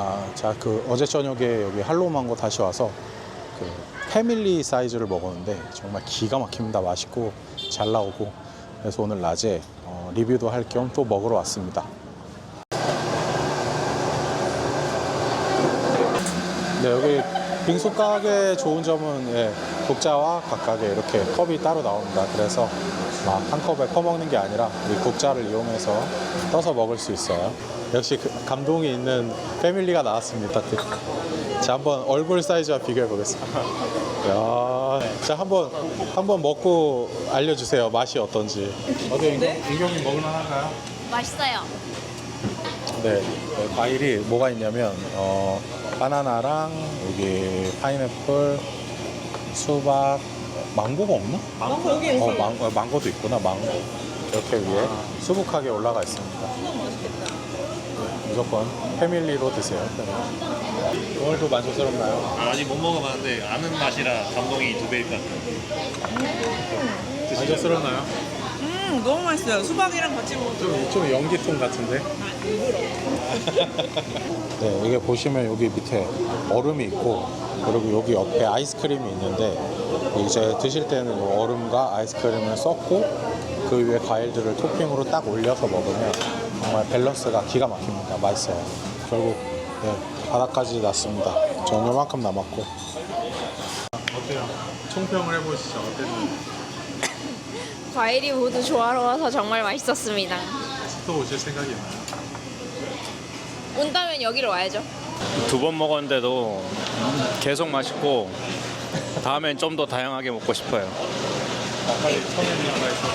아, 자, 그 어제 저녁에 여기 할로망고 다시 와서 그 패밀리 사이즈를 먹었는데 정말 기가 막힙니다. 맛있고 잘 나오고 그래서 오늘 낮에 어, 리뷰도 할 겸 또 먹으러 왔습니다. 네, 여기 빙수 가게 좋은 점은 예, 국자와 각각의 이렇게 컵이 따로 나옵니다. 그래서 막 한 컵에 퍼먹는 게 아니라 이 국자를 이용해서 떠서 먹을 수 있어요. 역시 그 감동이 있는 패밀리가 나왔습니다. 자, 한번 얼굴 사이즈와 비교해 보겠습니다. 야, 자, 한번 한번 먹고 알려주세요. 맛이 어떤지. 어때 인경, 인경이 먹을만 한가요? 맛있어요. 네, 네, 과일이 뭐가 있냐면 어, 바나나랑 여기 파인애플, 수박, 망고가 없나? 망고 여기 어, 망, 어, 망고도 있구나, 망고. 이렇게 위에 수북하게 올라가 있습니다. 네, 무조건 패밀리로 드세요. 오늘도 만족스럽나요? 아, 아직 못 먹어봤는데 아는 맛이라 감동이 두 배일 것 같아요. 만족스럽나요? 음 너무 맛있어요. 수박이랑 같이 먹어도 좀, 좀 연기통 같은데? 네, 이게 보시면 여기 밑에 얼음이 있고 그리고 여기 옆에 아이스크림이 있는데 이제 드실 때는 이 얼음과 아이스크림을 섞고 그 위에 과일들을 토핑으로 딱 올려서 먹으면 정말 밸런스가 기가 막힙니다. 맛있어요. 결국 네, 바닥까지 났습니다. 전 요만큼 남았고 어때요? 총평을 해보시죠. 어땠나요? 과일이 모두 조화로워서 정말 맛있었습니다. 또 오실 생각이 있나요? 온다면 여기로 와야죠. 두 번 먹었는데도 계속 맛있고 다음엔 좀 더 다양하게 먹고 싶어요. 빨리 청년이 하나 있어.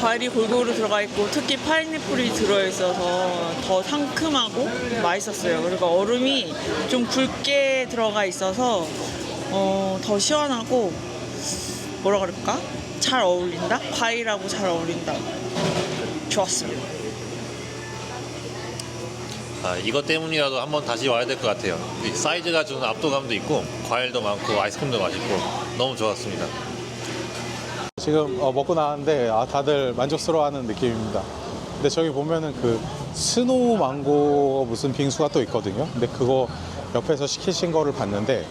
과일이 골고루 들어가 있고 특히 파인애플이 들어있어서 더 상큼하고 맛있었어요. 그리고 얼음이 좀 굵게 들어가 있어서 어, 더 시원하고 뭐라 그럴까? 잘 어울린다? 과일하고 잘 어울린다. 좋았습니다. 아, 이것 때문이라도 한번 다시 와야 될 것 같아요. 이 사이즈가 주는 압도감도 있고 과일도 많고 아이스크림도 맛있고 너무 좋았습니다. 지금 어, 먹고 나왔는데 아, 다들 만족스러워하는 느낌입니다. 근데 저기 보면은 그 스노우 망고 무슨 빙수가 또 있거든요. 근데 그거 옆에서 시키신 거를 봤는데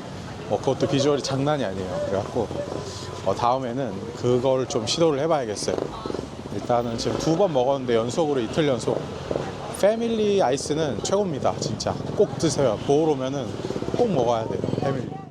어, 그것도 비주얼이 장난이 아니에요. 그래갖고 어, 다음에는 그걸 좀 시도를 해봐야겠어요. 일단은 지금 두 번 먹었는데 연속으로 이틀 연속 패밀리 아이스는 최고입니다. 진짜 꼭 드세요. 보러 오면은 꼭 먹어야 돼요. 패밀리.